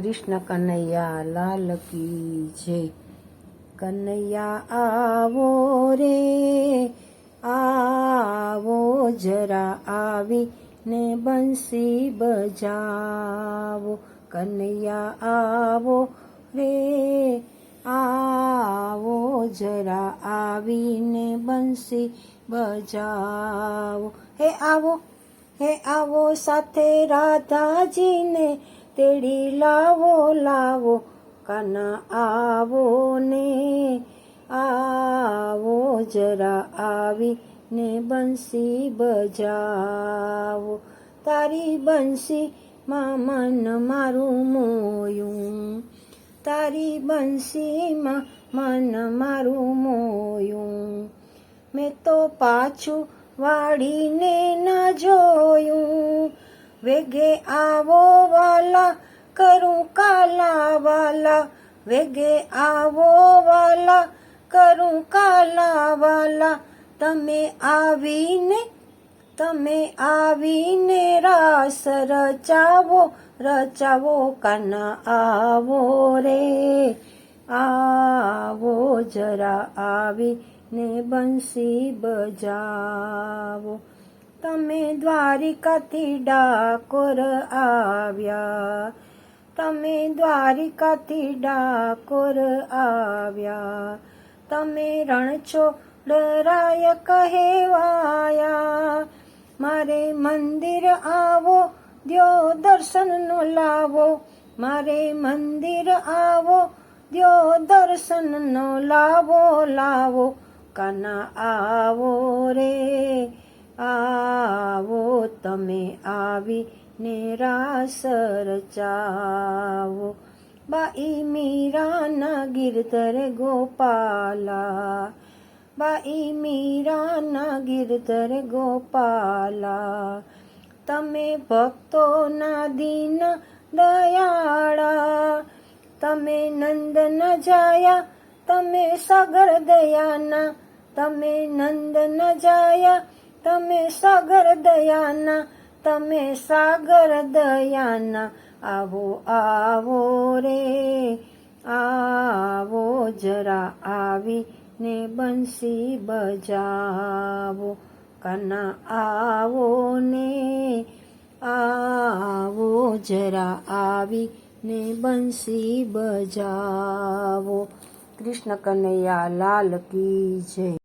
કૃષ્ણ કનૈયા, લાલ કી જય. કનૈયા, આવો રે, આવો જરા આવી ને બંસી બજાવો. કનૈયા, આવો રે, આવો જરા આવીને બંસી બજાવો. હે આવો હે આવો સાથે રાધાજીને તેડી લાવો લાવો, કાના આવો ને આવો, જરા આવી ને બંસી બજાવો. તારી બંસી માં મન મારું મોયું, તારી બંસીમાં મન મારું મોયું. મેં તો પાછું વાળીને ન જોયું વેગે આવો વાલા, કરું કાલા વાલા વેગે આવો વાલા, કરું કાલા વાલા તમે આવીને તમે આવીને રાસ રચાવો રચાવો, કાના આવો રે. આવો જરા આવી ને બંસી બજાવો. તમે દ્વારિકાથી ડાકોર આવ્યા. તમે દ્વારિકાથી ડાકોર આવ્યા. તમે રણછોડરાય કહેવાયા. મારે મંદિર આવો, દ્યો દર્શનનો લાવો. મારે મંદિર આવો, દ્યો દર્શનનો લાવો લાવો. કના આવો રે આવો તમે આવી ને રાસ રચાવો બાઈ મીરાના ગિરધર ગોપાલા બાઈ મીરાના ગિરધર ગોપાલા તમે ભક્તોના દીન દયાળા તમે નંદ ન જાયા તમે સાગર દયાના તમે નંદ ન જાયા તમે સાગર દયાના, તમે સાગર દયાના, આવો આવો રે, આવો જરા આવી ને બંસી બજાવો, કના આવો ને, આવો જરા આવી ને બંસી બજાવો. કૃષ્ણ કનૈયા લાલ કી જય.